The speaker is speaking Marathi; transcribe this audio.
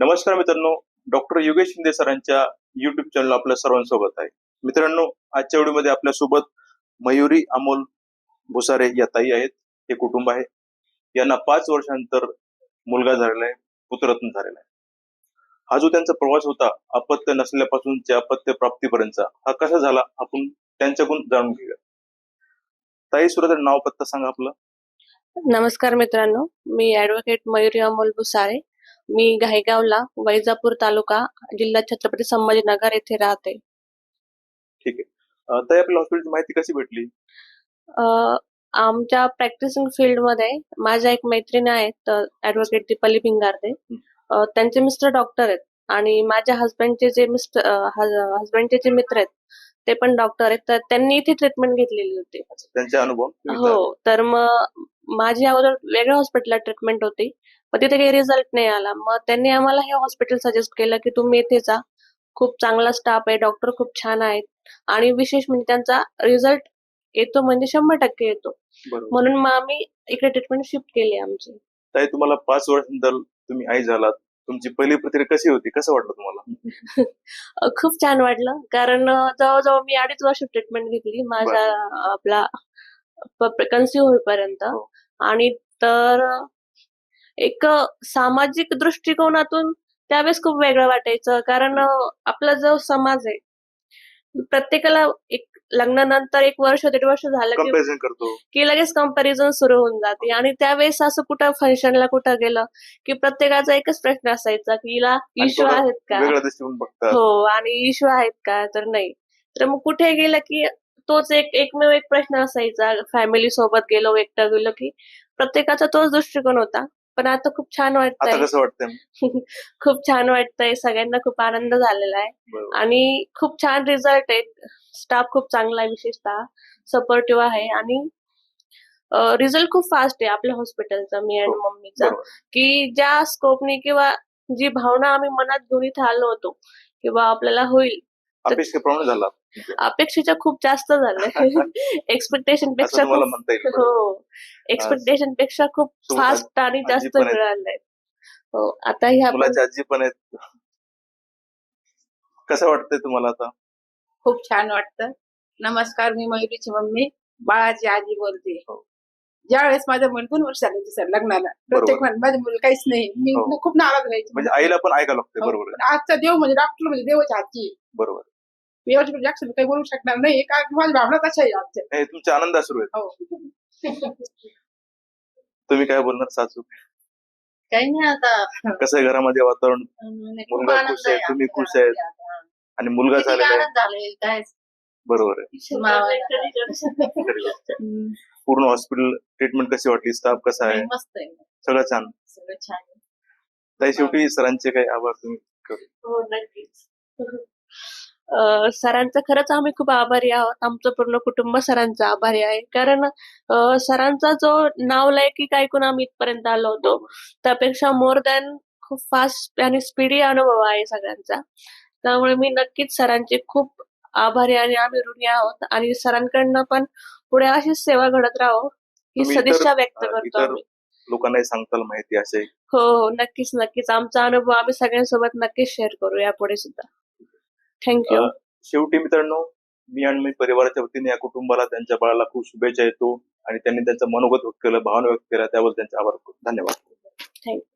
नमस्कार मित्रांनो डॉक्टर योगेश शिंदे सरांच्या युट्यूब चॅनल आपल्या सर्वांसोबत स्वागत आहे. मित्रांनो आजच्या व्हिडिओमध्ये आपल्यासोबत मयुरी अमोल भुसारे या ताई आहेत. हे कुटुंब आहे. यांना पाच वर्षांतर मुलगा झालेला आहे पुत्ररत्न झालेला आहे. हा जो त्यांचा प्रवास होता अपत्य नसल्यापासून ते अपत्य प्राप्तीपर्यंतचा हा कसा झाला आपण त्यांच्याकडून जाणून घेऊया. ताई सुद्धा नाव पत्ता सांगा आपलं. नमस्कार मित्रांनो मी ऍडव्होकेट मयुरी अमोल भुसारे. मी घाईगावला वैजापूर तालुका जिल्हा छत्रपती संभाजीनगर येथे राहते. ठीक आहे. ताई आपल्या हॉस्पिटलची माहिती कशी भेटली? अ, आमच्या प्रॅक्टिसिंग फील्डमध्ये माझ्या एक मैत्रिणी आहेत ऍडव्होकेट दीपाली भिंगारते अ, त्यांचे मिस्टर डॉक्टर आहेत आणि माझ्या हस्बंडचे जे मिस्टर हस्बंडचे जे मित्र आहेत ते पण डॉक्टर आहेत. तर त्यांनी इथे ट्रीटमेंट घेतलेली होती. त्यांचे अनुभव तुम्ही हो तर मग माझी अगोदर वेगळ्या हॉस्पिटलला ट्रीटमेंट होती. पण तिथे काही रिझल्ट नाही आला. मग त्यांनी आम्हाला हे हॉस्पिटल सजेस्ट केलं की तुम्ही इथे जा. खूप चांगला स्टाफ आहे डॉक्टर खूप छान आहेत. आणि विशेष म्हणजे त्यांचा रिझल्ट येतो म्हणजे शंभर टक्के येतो. म्हणून मग आम्ही इकडे ट्रीटमेंट शिफ्ट केली आमची. ताई तुम्हाला पाच वर्षानंतर तुम्ही आई झालात. तुमची पहिली प्रतिक्रिया कशी होती? कसं वाटलं तुम्हाला? खूप छान वाटलं. कारण जवळजवळ मी अडीच वर्ष ट्रीटमेंट घेतली माझ्या आपला कन्सिव्ह होईपर्यंत. हो. आणि तर एक सामाजिक दृष्टिकोनातून त्यावेळेस खूप वेगळं वाटायचं. कारण आपला जो समाज आहे प्रत्येकाला एक लग्नानंतर एक वर्ष दीड वर्ष झालं की कंपॅरिझन करतो. की लगेच कंपॅरिझन सुरू होऊन जाते. आणि त्यावेळेस असं कुठं फंक्शनला कुठं गेलं की प्रत्येकाचा एकच प्रश्न असायचा की हिला इश्यू आहेत का? हो आणि इश्यू आहेत का? तर नाही. तर मग कुठे गेलं की तोच एक एकमेव एक प्रश्न असायचा. फॅमिली सोबत गेलो एकटं गेलो की प्रत्येकाचा तोच दृष्टिकोन होता. पण आता खूप छान आता वाटतंय कसं वाटतंय? खूप छान वाटतंय. सगळ्यांना खूप आनंद झालेला आहे. बरोबर. आणि खूप छान रिझल्ट आहेत स्टाफ खूप चांगला आहे विशेषतः. सपोर्टिव्ह आहे. आणि रिझल्ट खूप फास्ट आहे आपल्या हॉस्पिटलचा मी आणि हो, मम्मीचा. बरोबर. की ज्या स्कोपने किंवा जी भावना आम्ही मनात घेऊन इथे आलो होतो किंवा आपल्याला होईल. अपेक्षेप्रमाणे झाला. अपेक्षेच्या खूप जास्त झालंय. एक्सपेक्टेशनपेक्षा हो. एक्सपेक्टेशनपेक्षा खूप फास्ट आणि जास्त. मिळालंय हो आता ह्या मुलाची आजी पण आहेत. कसं वाटतंय तुम्हाला आता? खूप छान वाटतं. नमस्कार मी मयुरीची मम्मी. बाळाची आजी बोलते. हो. ज्यावेळेस माझ्या मुली दोन वर्ष झाले होते सर लग्नाला. प्रत्येक माझ्या मुली काहीच नाही. मी हो. खूप नाराज व्हायची म्हणजे आईला पण ऐकायला लागतंय हो. बरोबर आहे. पण आजचा देव म्हणजे डॉक्टर म्हणजे देवाच्या हातची. आहे. बरोबर. मी याच्याकडे जास्त काही बोलू शकणार नाही. का माझी भावना तशा आहे आजच्या. नाही तुमचे आनंद सुरू आहेत हो. तुम्ही काय बोलणार सासू? काही नाही आता. कसं आहे घरामध्ये वातावरण? खूप मुलगा आनंद खुश आहे, आहे तुम्ही आमच्या खुश आहेत. घरामध्ये आता. आणि मुलगा किती झालेला आहे. आनंद झाले काय बरोबर आहे. मावाला. खरी गोष्ट आहे. हम्म. पूर्ण हॉस्पिटल ट्रीटमेंट कशी वाटली? स्टाफ कसा आहे? मस्त आहे. सगळं छान? सगळं छान आहे. ताई शेवटी सरांचे काही आभार तुम्ही हो नक्कीच. सरांचं खरंच आम्ही खूप आभारी आहोत. आमचं पूर्ण कुटुंब सरांचं आभारी आहे. कारण सरांचा जो नावलौकिक ऐकून आम्ही इथपर्यंत आलो होतो त्यापेक्षा मोर दॅन खूप फास्ट आणि स्पीडी अनुभव आहे सगळ्यांचा. त्यामुळे मी नक्कीच सरांचे खूप आभारी आणि आम्ही ऋणी आहोत आणि सरांकडनं पण पुढे अशीच सेवा घडत राहो ही सदिच्छा व्यक्त करतो आम्ही. लोकांनाही सांगताल माहिती असे हो हो. नक्कीच नक्कीच. आमचा अनुभव आम्ही सगळ्यांसोबत नक्कीच शेअर करू यापुढे सुद्धा. थँक्यू शेवटी मित्रांनो मी आणि मी परिवाराच्या वतीने या कुटुंबाला त्यांच्या बाळाला खूप शुभेच्छा येतो आणि त्यांनी त्यांचं मनोगत व्यक्त केलं भावना व्यक्त केल्या त्याबद्दल त्यांचे आभार धन्यवाद. थँक्यू